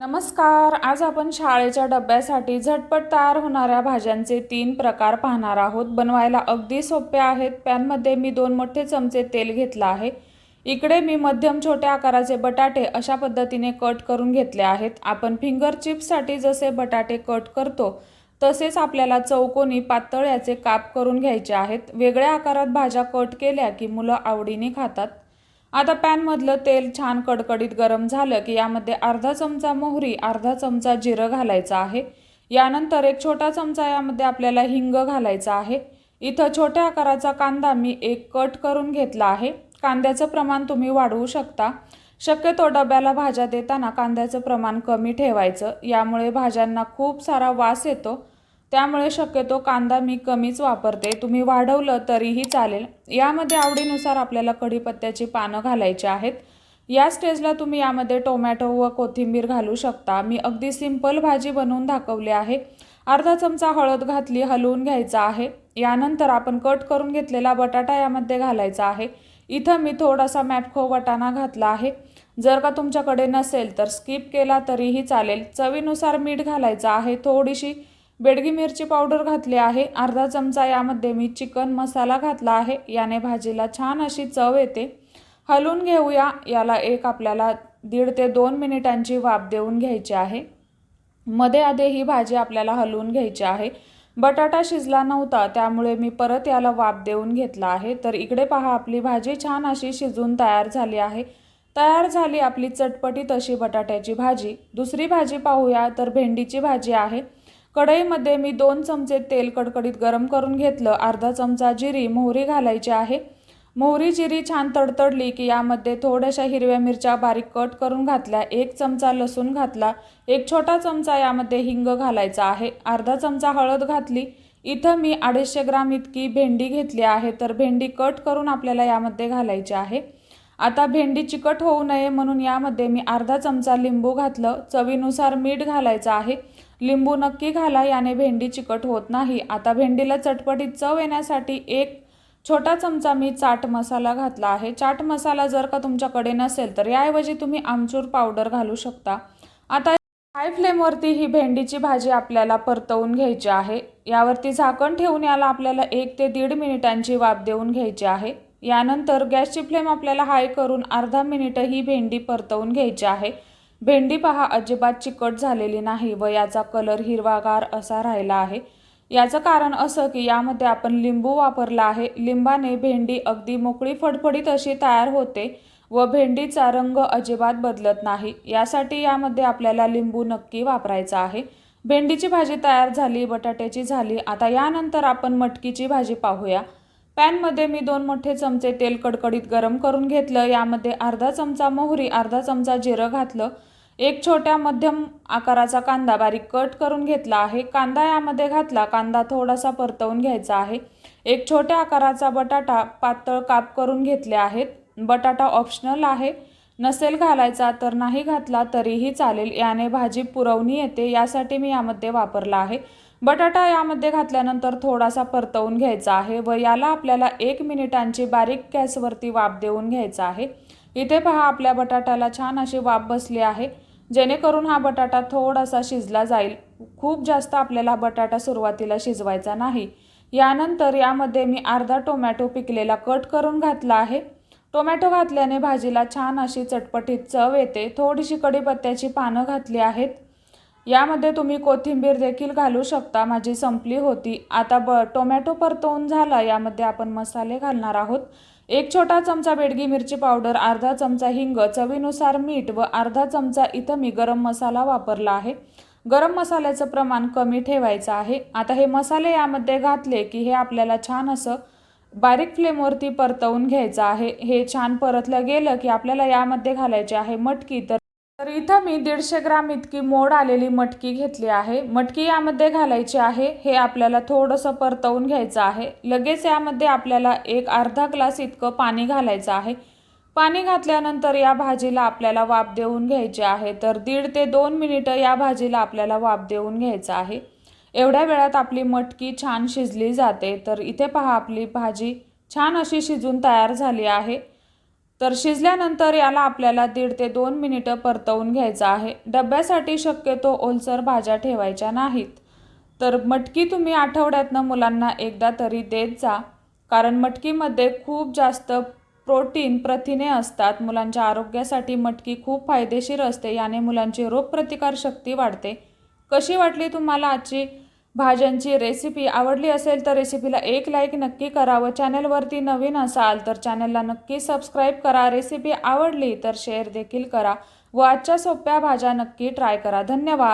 नमस्कार आज आपण शाळेच्या डब्यासाठी झटपट तयार होणाऱ्या भाज्यांचे तीन प्रकार पाहणार आहोत. बनवायला अगदी सोपे आहेत. पॅनमध्ये मी दोन मोठे चमचे तेल घेतलं आहे. इकडे मी मध्यम छोट्या आकाराचे बटाटे अशा पद्धतीने कट करून घेतले आहेत. आपण फिंगर चिप्ससाठी जसे बटाटे कट करतो तसेच आपल्याला चौकोनी पातळ याचे काप करून घ्यायचे आहेत. वेगळ्या आकारात भाज्या कट केल्या की मुलं आवडीने खातात. आता पॅनमधलं तेल छान कडकडीत गरम झालं की यामध्ये अर्धा चमचा मोहरी अर्धा चमचा जिरं घालायचं आहे. यानंतर एक छोटा चमचा यामध्ये आपल्याला हिंग घालायचा आहे. इथं छोट्या आकाराचा कांदा मी एक कट करून घेतला आहे. कांद्याचं प्रमाण तुम्ही वाढवू शकता. शक्यतो डब्याला भाज्या देताना कांद्याचं प्रमाण कमी ठेवायचं. यामुळे भाज्यांना खूप सारा वास येतो. त्यामुळे शक्यतो कांदा मी कमीच वापरते. तुम्ही वाढवलं तरीही चालेल. यामध्ये आवडीनुसार आपल्याला कढीपत्त्याची पानं घालायची आहेत. या स्टेजला तुम्ही यामध्ये टोमॅटो व कोथिंबीर घालू शकता. मी अगदी सिंपल भाजी बनवून दाखवली आहे. अर्धा चमचा हळद घातली हलवून घ्यायचा आहे. यानंतर आपण कट करून घेतलेला बटाटा यामध्ये घालायचा आहे. इथं मी थोडासा मॅपखो वटाणा घातला आहे. जर का तुमच्याकडे नसेल तर स्किप केला तरीही चालेल. चवीनुसार मीठ घालायचं आहे. थोडीशी बेडगी मिरची पावडर घातली आहे. अर्धा चमचा यामध्ये मी चिकन मसाला घातला आहे. याने भाजीला छान अशी चव येते. हलवून घेऊया. याला एक आपल्याला दीड ते दोन मिनिटांची वाफ देऊन घ्यायची आहे. मध्ये आधे ही भाजी आपल्याला हलवून घ्यायची आहे. बटाटा शिजला नव्हता त्यामुळे मी परत याला वाफ देऊन घेतला आहे. तर इकडे पहा आपली भाजी छान अशी शिजून तयार झाली आहे. तयार झाली आपली चटपटीत अशी बटाट्याची भाजी. दुसरी भाजी पाहूया. तर भेंडीची भाजी आहे. कढईमध्ये मी दोन चमचे तेल कडकडीत गरम करून घेतलं. अर्धा चमचा जिरी मोहरी घालायची आहे. मोहरी जिरी छान तडतडली की यामध्ये थोड्याशा हिरव्या मिरच्या बारीक कट करून घातल्या. एक चमचा लसूण घातला. एक छोटा चमचा यामध्ये हिंग घालायचा आहे. अर्धा चमचा हळद घातली. इथं मी अडीचशे ग्राम इतकी भेंडी घेतली आहे. तर भेंडी कट करून आपल्याला यामध्ये घालायची आहे. आता भेंडी चिकट होऊ नये म्हणून यामध्ये मी अर्धा चमचा लिंबू घातलं. चवीनुसार मीठ घालायचं आहे. लिंबू नक्की घाला याने भेंडी चिकट होत नाही. आता भेंडीला चटपटीत चव येण्यासाठी एक छोटा चमचा मी चाट मसाला घातला आहे. चाट मसाला जर का तुमच्याकडे नसेल तर याऐवजी तुम्ही आमचूर पावडर घालू शकता. आता हाय फ्लेमवरती ही भेंडीची भाजी आपल्याला परतवून घ्यायची आहे. यावरती झाकण ठेवून याला आपल्याला एक ते दीड मिनिटांची वाफ देऊन घ्यायची आहे. यानंतर गॅसची फ्लेम आपल्याला हाय करून अर्धा मिनिटं ही भेंडी परतवून घ्यायची आहे. भेंडी पहा अजिबात चिकट झालेली नाही व याचा कलर हिरवागार असा राहिला आहे. याचं कारण असं की यामध्ये आपण लिंबू वापरला आहे. लिंबाने भेंडी अगदी मोकळी फडफडीत अशी तयार होते व भेंडीचा रंग अजिबात बदलत नाही. यासाठी यामध्ये आपल्याला लिंबू नक्की वापरायचा आहे. भेंडीची भाजी तयार झाली बटाट्याची झाली. आता यानंतर आपण मटकीची भाजी पाहूया. पॅनमध्ये मी दोन मोठे चमचे तेल कडकडीत गरम करून घेतलं. यामध्ये अर्धा चमचा मोहरी अर्धा चमचा जिरं घातलं. एक छोट्या मध्यम आकाराचा कांदा बारीक कट करून घेतला आहे. कांदा यामध्ये घातला. कांदा थोडासा परतवून घ्यायचा आहे. एक छोट्या आकाराचा बटाटा पातळ काप करून घेतले आहेत. बटाटा ऑप्शनल आहे. नसेल घालायचा तर नाही घातला तरीही चालेल. याने भाजी पुरवणी येते. यासाठी मी यामध्ये वापरला आहे. बटाटा यामध्ये घातल्यानंतर थोडासा परतवून घ्यायचा आहे व याला आपल्याला एक मिनिटांची बारीक गॅसवरती वाफ देऊन घ्यायचा आहे. इथे पहा आपल्या बटाट्याला छान अशी वाफ बसली आहे. जेणेकरून हा बटाटा थोडासा शिजला जाईल. खूप जास्त आपल्याला बटाटा सुरुवातीला शिजवायचा नाही. यानंतर यामध्ये मी अर्धा टोमॅटो पिकलेला कट करून घातला आहे. टोमॅटो घातल्याने भाजीला छान अशी चटपटीत चव येते. थोडीशी कढीपत्त्याची पानं घातली आहेत. यामध्ये तुम्ही कोथिंबीर देखील घालू शकता. माझी संपली होती. आता ब टोमॅटो परतवून झाला. यामध्ये आपण मसाले घालणार आहोत. एक छोटा चमचा बेडगी मिरची पावडर अर्धा चमचा हिंग चवीनुसार मीठ व अर्धा चमचा इथं मी गरम मसाला वापरला आहे. गरम मसाल्याचं प्रमाण कमी ठेवायचं आहे. आता हे मसाले यामध्ये घातले की हे आपल्याला छान असं बारीक फ्लेमवरती परतवून घ्यायचं आहे. हे छान परतलं गेलं की आपल्याला यामध्ये घालायचे आहे मटकी. तर तर इथं मी दीडशे ग्राम इतकी मोड आलेली मटकी घेतली आहे. मटकी यामध्ये घालायची आहे. हे आपल्याला थोडंसं परतवून घ्यायचं आहे. लगेच यामध्ये आपल्याला एक अर्धा ग्लास इतकं पाणी घालायचं आहे. पाणी घातल्यानंतर या भाजीला आपल्याला वाफ देऊन घ्यायची आहे. तर दीड ते दोन मिनिटं या भाजीला आपल्याला वाफ देऊन घ्यायचं आहे. एवढ्या वेळात आपली मटकी छान शिजली जाते. तर इथे पहा आपली भाजी छान अशी शिजून तयार झाली आहे. तर शिजल्यानंतर याला आपल्याला दीड ते दोन मिनिटं परतवून घ्यायचं आहे. डब्यासाठी शक्यतो ओलसर भाज्या ठेवायच्या नाहीत. तर मटकी तुम्ही आठवड्यातनं मुलांना एकदा तरी देत जा कारण मटकीमध्ये खूप जास्त प्रोटीन प्रथिने असतात. मुलांच्या आरोग्यासाठी मटकी खूप फायदेशीर असते. याने मुलांची रोगप्रतिकारशक्ती वाढते. कशी वाटली तुम्हाला आजची भाज्यांची रेसिपी आवडली असेल तर रेसिपीला एक लाईक नक्की करा व चॅनलवरती नवीन असाल तर चॅनलला नक्की सबस्क्राईब करा. रेसिपी आवडली तर शेअर देखील करा व आजच्या सोप्या भाज्या नक्की ट्राय करा. धन्यवाद.